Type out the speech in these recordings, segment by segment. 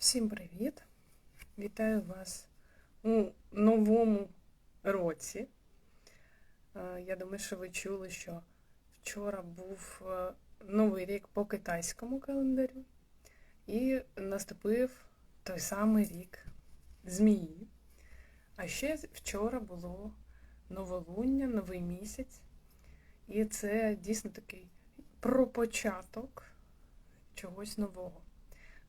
Всім привіт! Вітаю вас у новому році. Е, Я думаю, що ви чули, що вчора був е, новий рік по китайському календарю, і наступив той самий рік змії. А ще вчора було новолуння, новий місяць. І це дійсно такий про початок чогось нового.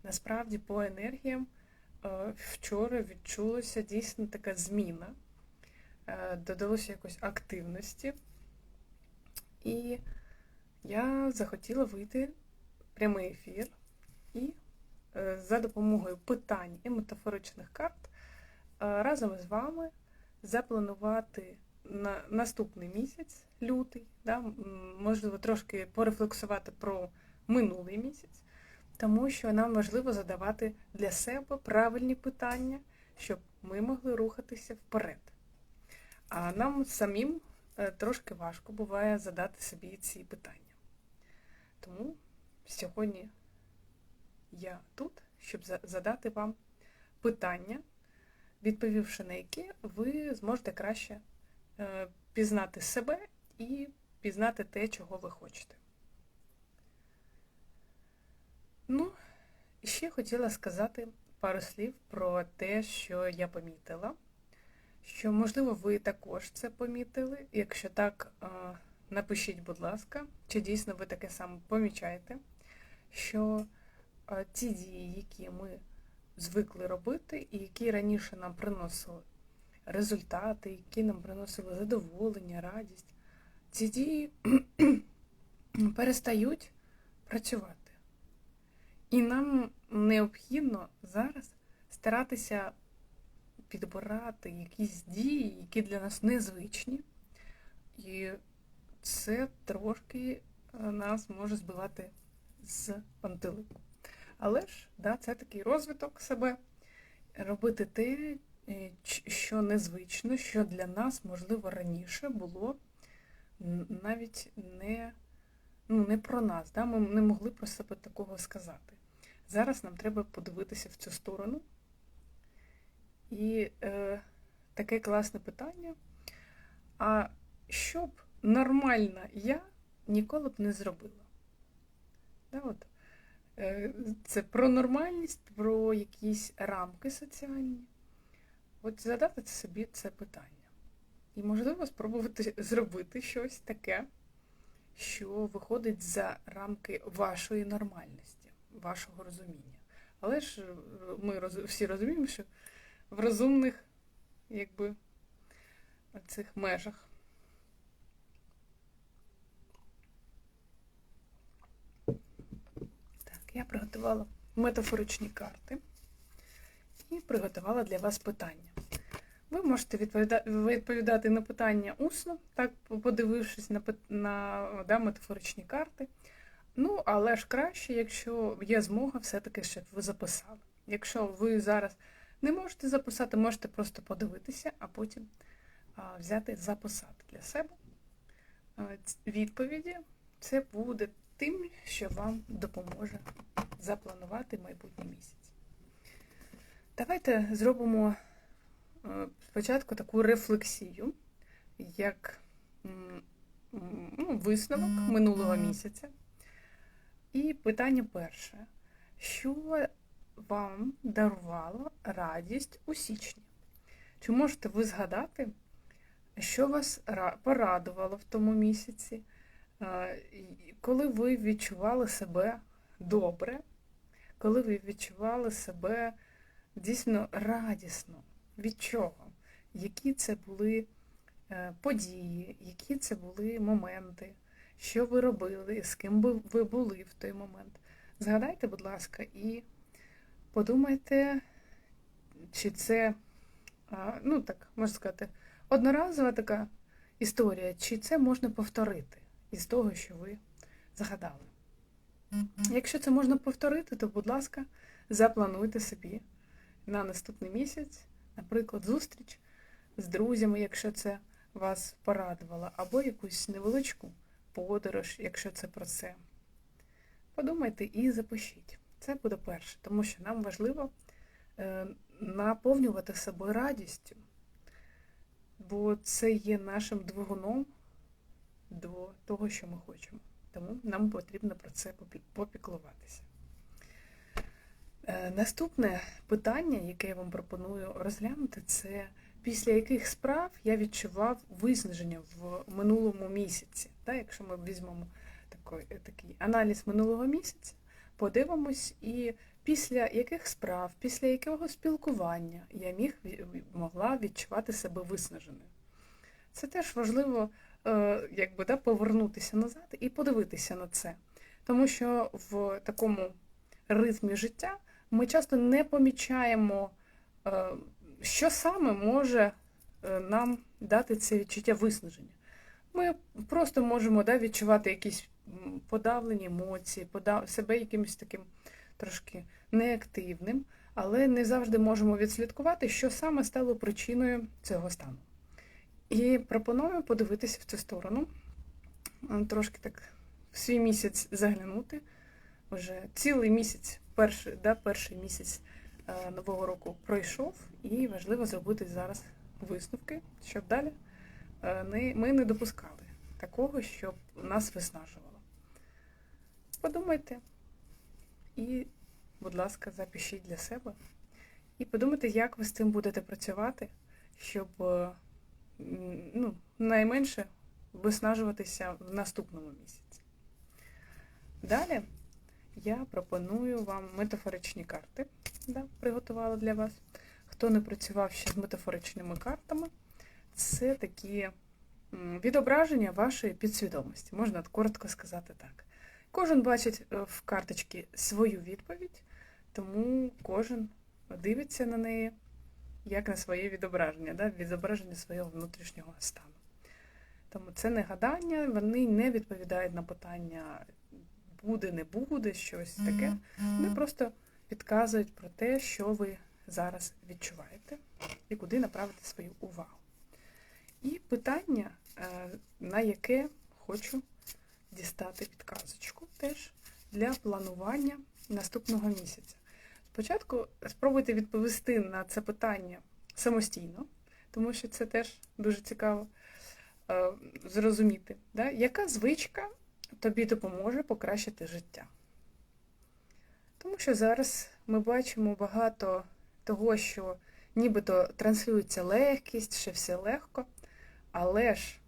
Насправді, по енергіям е, вчора відчулася дійсно така зміна, Е, додалося якось активності, і я захотіла вийти в прямий ефір і е, за допомогою питань і метафоричних карт разом з вами запланувати на наступний місяць, лютий, да, можливо, трошки порефлексувати про минулий місяць тому що нам важливо задавати для себе правильні питання, щоб ми могли рухатися вперед. А нам самим е, трошки важко буває задати собі ці питання. Тому сьогодні я тут, щоб задати вам питання, відповівши на які ви зможете краще е, пізнати себе і пізнати те, чого ви хочете. Ну, ще хотіла сказати пару слів про те, що я помітила. Що, можливо, ви також це помітили. Якщо так, напишіть, будь ласка, чи дійсно ви таке саме помічаєте, що ті дії, які ми звикли робити, і які раніше нам приносили результати, які нам приносили задоволення, радість, ці дії перестають працювати. І нам необхідно зараз старатися підбирати якісь дії, які для нас незвичні, і це трошки е, нас може збивати з пантелику. Але ж, да, це такий розвиток себе, робити те, е, що незвично, що для нас, можливо, раніше було навіть не, ну, не про нас. Да? Ми не могли про себе такого сказати. Зараз нам треба подивитися в цю сторону. І е, таке класне питання. А що б нормальна я ніколи б не зробила? Да, от. Е, це про нормальність, про якісь рамки соціальні. От задати собі це питання. І, можливо, спробувати зробити щось таке, що виходить за рамки вашої нормальності, вашого розуміння. Але ж е, ми всі розуміємо, що в розумних, якби, цих межах. Так, я приготувала метафоричні карти і приготувала для вас питання. Ви можете відповідати на питання усно, так подивившись на, на да, метафоричні карти. Ну, але ж краще, якщо є змога, все-таки, щоб ви записали. Якщо ви зараз не можете записати, можете просто подивитися, а потім взяти записати для себе відповіді. Це буде тим, що вам допоможе запланувати майбутній місяць. Давайте зробимо спочатку таку рефлексію, як ну, висновок минулого місяця. І питання перше. Що вам дарувало радість у січні? Чи можете ви згадати, що вас порадувало в тому місяці? Е, Коли ви відчували себе добре, коли ви відчували себе дійсно радісно? Від чого? Які це були е, події, які це були моменти, що ви робили, з ким би ви були в той момент? Згадайте, будь ласка, і подумайте, чи це, ну так, можна сказати, одноразова така історія, чи це можна повторити із того, що ви згадали. Якщо це можна повторити, то, будь ласка, заплануйте собі на наступний місяць, наприклад, зустріч з друзями, якщо це вас порадувало, або якусь невеличку подорож, якщо це про це. Подумайте і запишіть. Це буде перше, тому що нам важливо е, наповнювати себе радістю, бо це є нашим двигуном до того, що ми хочемо. Тому нам потрібно про це попіклуватися. Е, Наступне питання, яке я вам пропоную розглянути, це після яких справ я відчував виснаження в минулому місяці. Так, якщо ми візьмемо такий, такий аналіз минулого місяця, подивимось, і після яких справ, після якого спілкування я міг могла відчувати себе виснаженою. Це теж важливо е, якби, да, повернутися назад і подивитися на це. Тому що в такому ритмі життя ми часто не помічаємо, е, що саме може е, нам дати це відчуття виснаження. Ми просто можемо да, відчувати якісь подавлені емоції, подав... себе якимось таким трошки неактивним, але не завжди можемо відслідкувати, що саме стало причиною цього стану. І пропоную подивитися в цю сторону, трошки так в свій місяць заглянути. Вже цілий місяць, перший, да, перший місяць е, нового року пройшов, і важливо зробити зараз висновки, щоб далі ми не допускали такого, щоб нас виснажувало. Подумайте і, будь ласка, запишіть для себе. І подумайте, як ви з цим будете працювати, щоб е, ну, найменше виснажуватися в наступному місяці. Далі я пропоную вам метафоричні карти, да, приготувала для вас. Хто не працював ще з метафоричними картами, це такі відображення вашої підсвідомості, можна коротко сказати так. Кожен бачить е, в карточці свою відповідь, тому кожен дивиться на неї як на своє відображення, да, відображення свого внутрішнього стану. Тому це не гадання, вони не відповідають на питання буде, не буде, щось таке. Вони просто підказують про те, що ви зараз відчуваєте і куди направити свою увагу. І питання, е, на яке хочу дістати підказочку теж для планування наступного місяця. Спочатку спробуйте відповісти на це питання самостійно, тому що це теж дуже цікаво е, зрозуміти, да? яка звичка тобі допоможе покращити життя. Тому що зараз ми бачимо багато того, що нібито транслюється легкість, що все легко, але ж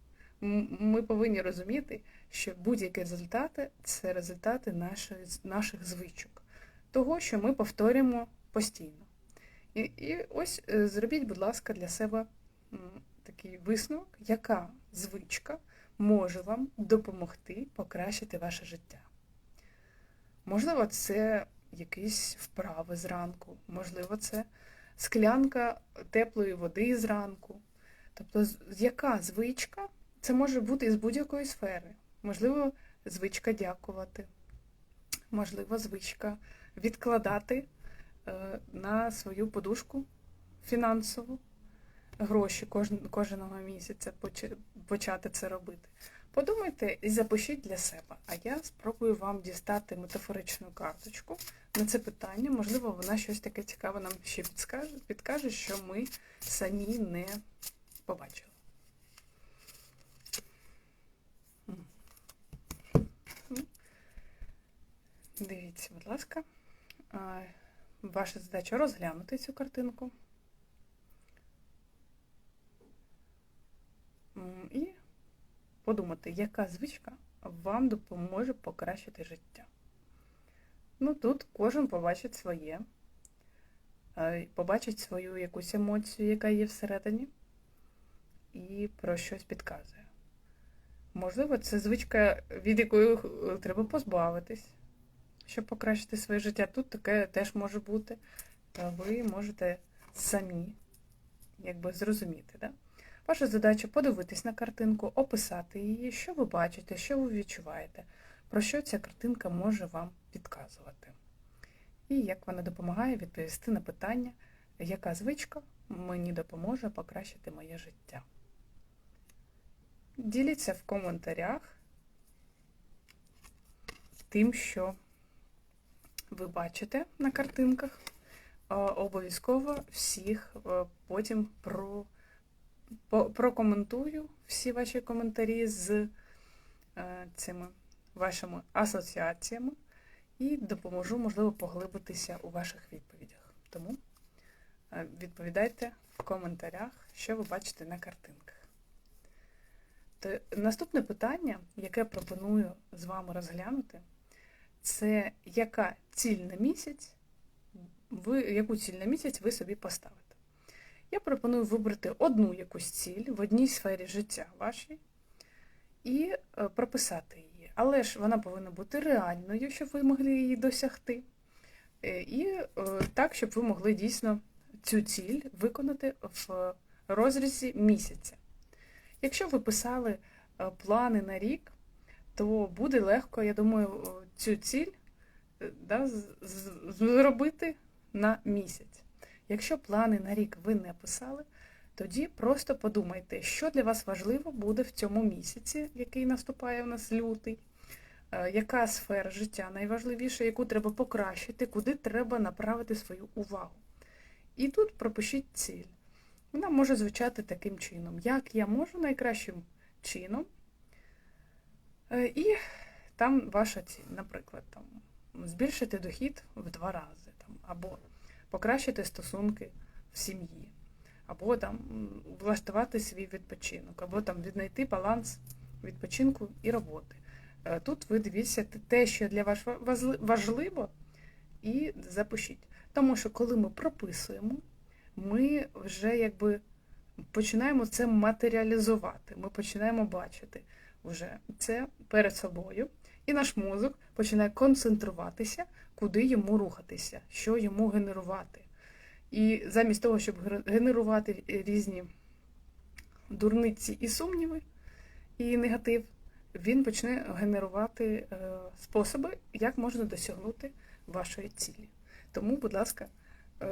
ми повинні розуміти, що будь-які результати це результати нашої, наших звичок, того, що ми повторюємо постійно. І, і ось е, зробіть, будь ласка, для себе такий висновок, яка звичка може вам допомогти покращити ваше життя. Можливо, це якісь вправи зранку, можливо, це склянка теплої води зранку. Тобто, з- яка звичка, це може бути із будь-якої сфери. Можливо, звичка дякувати, можливо, звичка відкладати е, на свою подушку фінансову гроші кожного місяця почати це робити. Подумайте і запишіть для себе. А я спробую вам дістати метафоричну карточку на це питання. Можливо, вона щось таке цікаве нам ще підскаже, підкаже, що ми самі не побачили. М. М. Дивіться, будь ласка. Ваша задача розглянути цю картинку. І подумати, яка звичка вам допоможе покращити життя. Ну, тут кожен побачить своє, е, побачить свою якусь емоцію, яка є всередині, і про щось підказує. Можливо, це звичка, від якої е, треба позбавитись, щоб покращити своє життя. Тут таке теж може бути. Е, Ви можете самі якби зрозуміти. Да? Ваша задача подивитись на картинку, описати її, що ви бачите, що ви відчуваєте, про що ця картинка може вам підказувати. І як вона допомагає відповісти на питання, яка звичка мені допоможе покращити моє життя. Діліться в коментарях тим, що ви бачите на картинках, обов'язково всіх потім про, прокоментую всі ваші коментарі з е, цими вашими асоціаціями і допоможу, можливо, поглибитися у ваших відповідях. Тому е, відповідайте в коментарях, що ви бачите на картинках. То наступне питання, яке пропоную з вами розглянути, це яка ціль на місяць, ви, яку ціль на місяць ви собі поставите. Я пропоную вибрати одну якусь ціль в одній сфері життя вашій і е, прописати її. Але ж вона повинна бути реальною, щоб ви могли її досягти. Е, І е, так, щоб ви могли дійсно цю ціль виконати в розрізі місяця. Якщо ви писали е, плани на рік, то буде легко, я думаю, цю ціль е, да, зробити на місяць. Якщо плани на рік ви не писали, тоді просто подумайте, що для вас важливо буде в цьому місяці, який наступає у нас лютий, е, яка сфера життя найважливіша, яку треба покращити, куди треба направити свою увагу. І тут пропишіть ціль. Вона може звучати таким чином, як я можу найкращим чином. Е, І там ваша ціль, наприклад, там, збільшити дохід в два рази, там, або покращити стосунки в сім'ї, або там влаштувати свій відпочинок, або там віднайти баланс відпочинку і роботи. Е, Тут ви дивіться те- те, що для вас важливо, і запишіть. Тому що коли ми прописуємо, ми вже якби починаємо це матеріалізувати. Ми починаємо бачити вже це перед собою, і наш мозок починає концентруватися, куди йому рухатися, що йому генерувати. І замість того, щоб генерувати різні дурниці і сумніви, і негатив, він почне генерувати е, способи, як можна досягнути вашої цілі. Тому, будь ласка,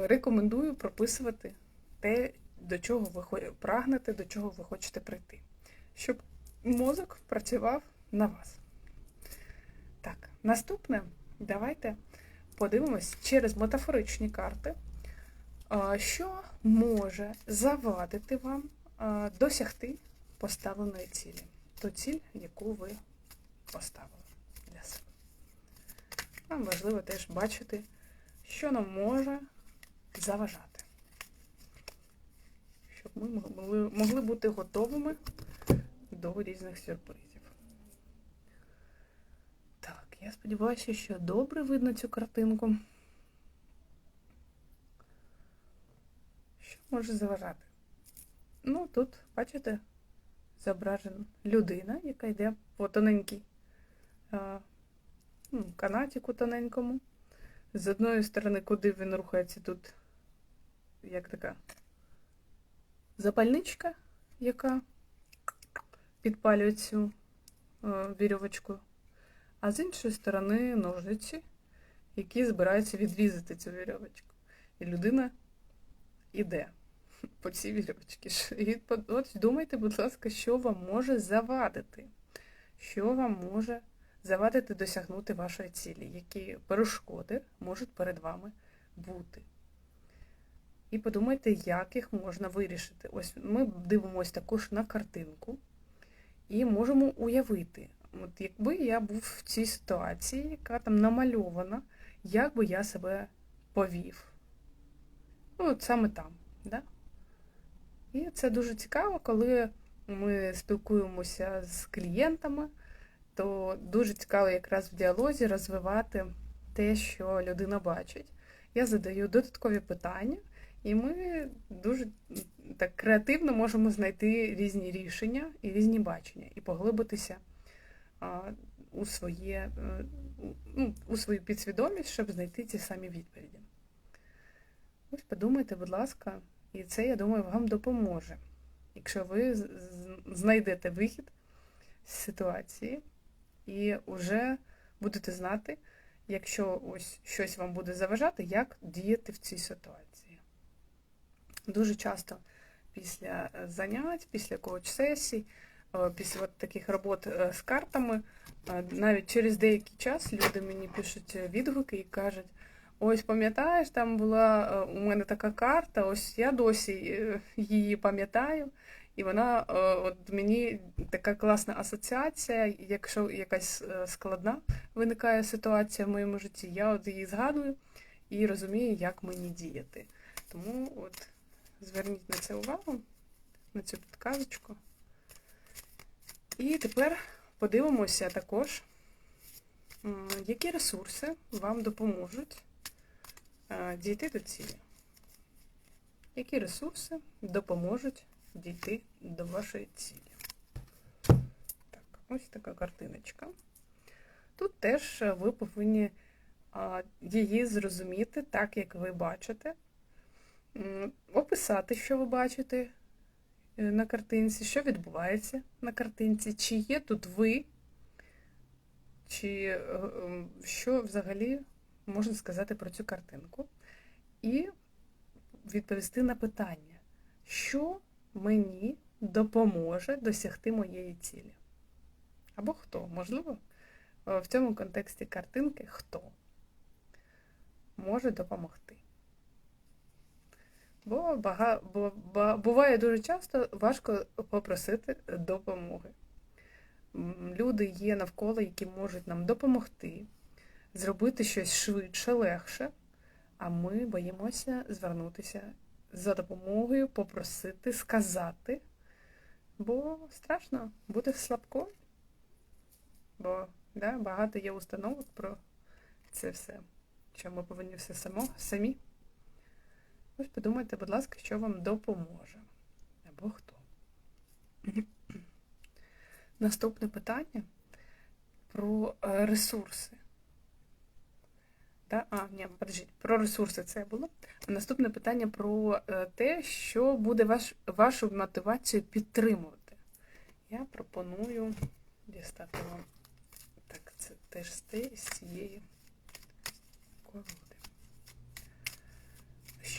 рекомендую прописувати те, до чого ви прагнете, до чого ви хочете прийти, щоб мозок працював на вас. Так, наступне, давайте подивимось через метафоричні карти, що може завадити вам досягти поставленої цілі, ту ціль, яку ви поставили для себе. Нам важливо теж бачити, що нам може заважати, щоб ми могли, могли бути готовими до різних сюрпризів. Так, я сподіваюся, що добре видно цю картинку. Що може заважати? Ну, тут, бачите, зображена людина, яка йде по тоненькій ну, канатіку тоненькому. З одної сторони, куди він рухається, тут як така запальничка, яка підпалює цю е, вірьовочку, а з іншої сторони ножниці, які збираються відрізати цю вірьовочку. І людина іде по цій вірьовочці. І от думайте, будь ласка, що вам може завадити, що вам може завадити досягнути вашої цілі, які перешкоди можуть перед вами бути. І подумайте, як їх можна вирішити. Ось ми дивимося також на картинку і можемо уявити, от якби я був в цій ситуації, яка там намальована, як би я себе повів. Ну, от саме там. Да? І це дуже цікаво, коли ми спілкуємося з клієнтами, то дуже цікаво якраз в діалозі розвивати те, що людина бачить. Я задаю додаткові питання, і ми дуже так креативно можемо знайти різні рішення і різні бачення, і поглибитися у, своє, е, у- ну, у свою підсвідомість, щоб знайти ці самі відповіді. Ось подумайте, будь ласка, і це, я думаю, вам допоможе. Якщо ви знайдете вихід з ситуації і вже будете знати, якщо ось щось вам буде заважати, як діяти в цій ситуації. Дуже часто після е, занять, після коуч-сесій е, після от таких робот е, з картами, навіть через деякий час люди мені пишуть відгуки і кажуть: ось пам'ятаєш, там була у мене така карта, ось я досі її пам'ятаю. І вона от мені така класна асоціація, якщо якась складна виникає ситуація в моєму житті, я от її згадую і розумію, як мені діяти. Тому от зверніть на це увагу, на цю підказочку. І тепер подивимося також, які ресурси вам допоможуть е, дійти до цілі. Які ресурси допоможуть дійти до вашої цілі? Так, ось така картиночка. Тут теж ви повинні її зрозуміти так, як ви бачите, описати, що ви бачите е, на картинці, що відбувається на картинці, чи є тут ви, чи е, ем, що взагалі можна сказати про цю картинку, і відповісти на питання, що мені допоможе досягти моєї цілі. Або хто, можливо, е, в цьому контексті картинки хто може допомогти. Бо, бага, буває дуже часто важко попросити допомоги. Люди є навколо, які можуть нам допомогти, зробити щось швидше, легше, а ми боїмося звернутися за допомогою, попросити, сказати, бо страшно бути слабкою. Бо да, багато є установок про це все, що ми повинні все само, самі. Ось подумайте, будь ласка, що вам допоможе. Або хто. Наступне питання про е, ресурси. А, ні, подождіть, про ресурси це було. А наступне питання про е, те, що буде ваш, вашу мотивацію підтримувати. Я пропоную дістати вам. Так, це теж з цієї колоди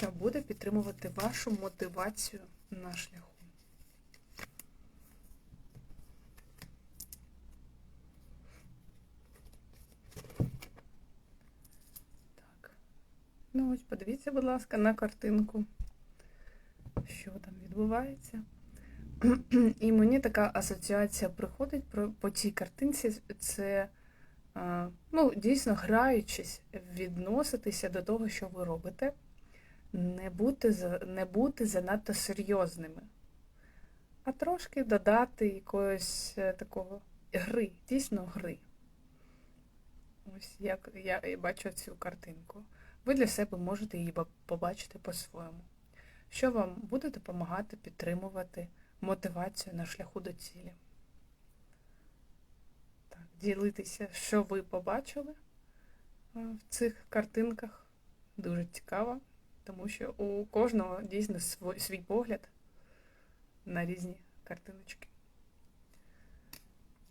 що буде підтримувати вашу мотивацію на шляху. Ну ось подивіться, будь ласка, на картинку, що там відбувається. І мені така асоціація приходить по цій картинці. Це ну, дійсно граючись, відноситися до того, що ви робите не бути, не бути занадто серйозними, а трошки додати якоїсь е, такого гри, дійсно гри. Ось як я бачу цю картинку. Ви для себе можете її побачити по-своєму. Що вам буде допомагати підтримувати мотивацію на шляху до цілі. Так, ділитися, що ви побачили е, в цих картинках. Дуже цікаво тому що у кожного дійсно свій, погляд на різні картиночки.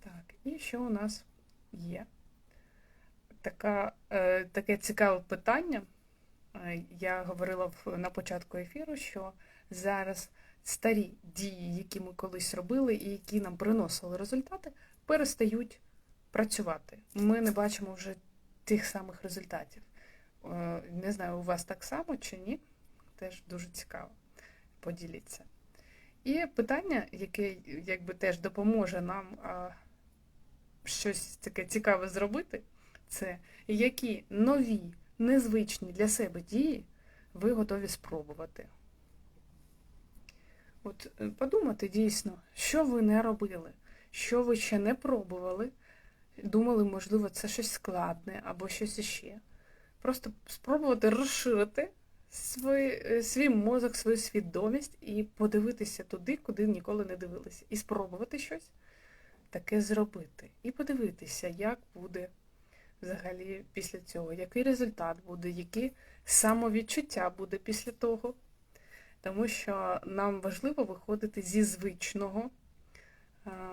Так, і що у нас є? Така, е, таке цікаве питання. Е, Я говорила на початку ефіру, що зараз старі дії, які ми колись робили і які нам приносили результати, перестають працювати. Ми не бачимо вже тих самих результатів. Е, Не знаю, у вас так само чи ні. Теж дуже цікаво. Поділіться. І питання, яке якби теж допоможе нам а, щось таке цікаве зробити, це які нові, незвичні для себе дії ви готові спробувати. От е, подумати дійсно, що ви не робили, що ви ще не пробували, думали, можливо, це щось складне або щось іще. Просто спробувати розширити свій, е, свій мозок, свою свідомість і подивитися туди, куди ніколи не дивилися. І спробувати щось таке зробити. І подивитися, як буде взагалі після цього, який результат буде, які самовідчуття буде після того. Тому що нам важливо виходити зі звичного,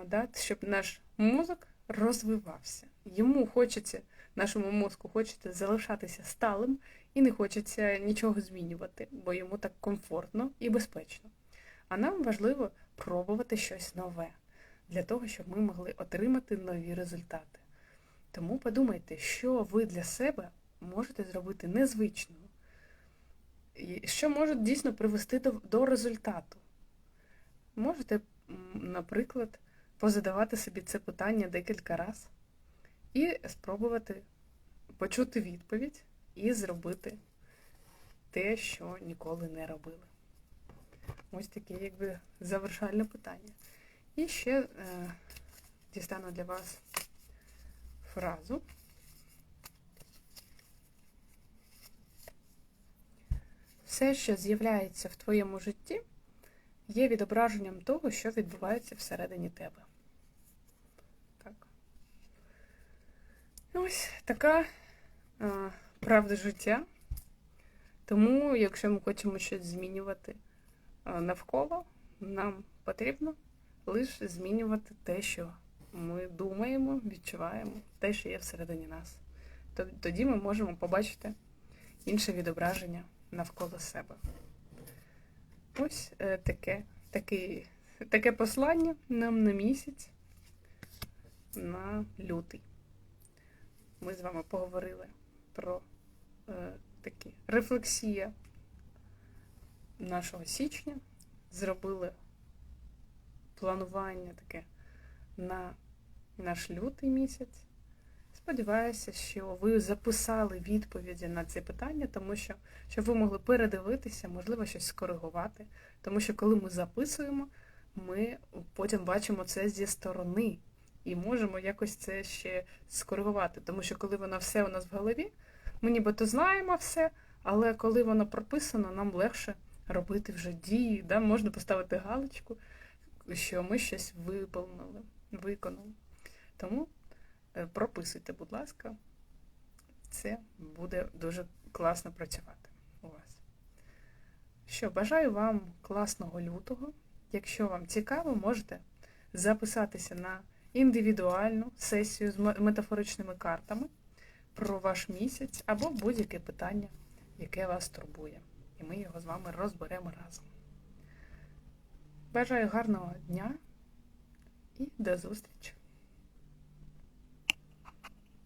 да, щоб наш мозок розвивався. Йому хочеться, нашому мозку хочеться залишатися сталим і не хочеться нічого змінювати, бо йому так комфортно і безпечно. А нам важливо пробувати щось нове. для того, щоб ми могли отримати нові результати. Тому подумайте, що ви для себе можете зробити незвичного, що може дійсно привести до, до результату. Можете, наприклад, позадавати собі це питання декілька разів і спробувати почути відповідь і зробити те, що ніколи не робили. Ось таке, якби завершальне питання. І ще е, дістану для вас фразу. Все, що з'являється в твоєму житті, є відображенням того, що відбувається всередині тебе. Ось така е, правда життя. Тому, якщо ми хочемо щось змінювати навколо, нам потрібно лише змінювати те, що ми думаємо, відчуваємо, те, що є всередині нас. Тоді ми можемо побачити інше відображення навколо себе. Ось е, таке, таке, таке послання нам на місяць на лютий. Ми з вами поговорили про е, такі рефлексія нашого січня, зробили планування таке на наш лютий місяць. Сподіваюся, що ви записали відповіді на ці питання, тому що щоб ви могли передивитися, можливо, щось скоригувати. Тому що коли ми записуємо, ми потім бачимо це зі сторони і можемо якось це ще скоригувати. Тому що коли воно все у нас в голові, ми нібито знаємо все, але коли воно прописано, нам легше робити вже дії. Да? Можна поставити галочку, що ми щось виповнили, виконали. Тому е, прописуйте, будь ласка, це буде дуже класно працювати у вас. Що, бажаю вам класного лютого. Якщо вам цікаво, можете записатися на індивідуальну сесію з метафоричними картами про ваш місяць або будь-яке питання, яке вас турбує. І ми його з вами розберемо разом. Бажаю гарного дня і до зустрічі!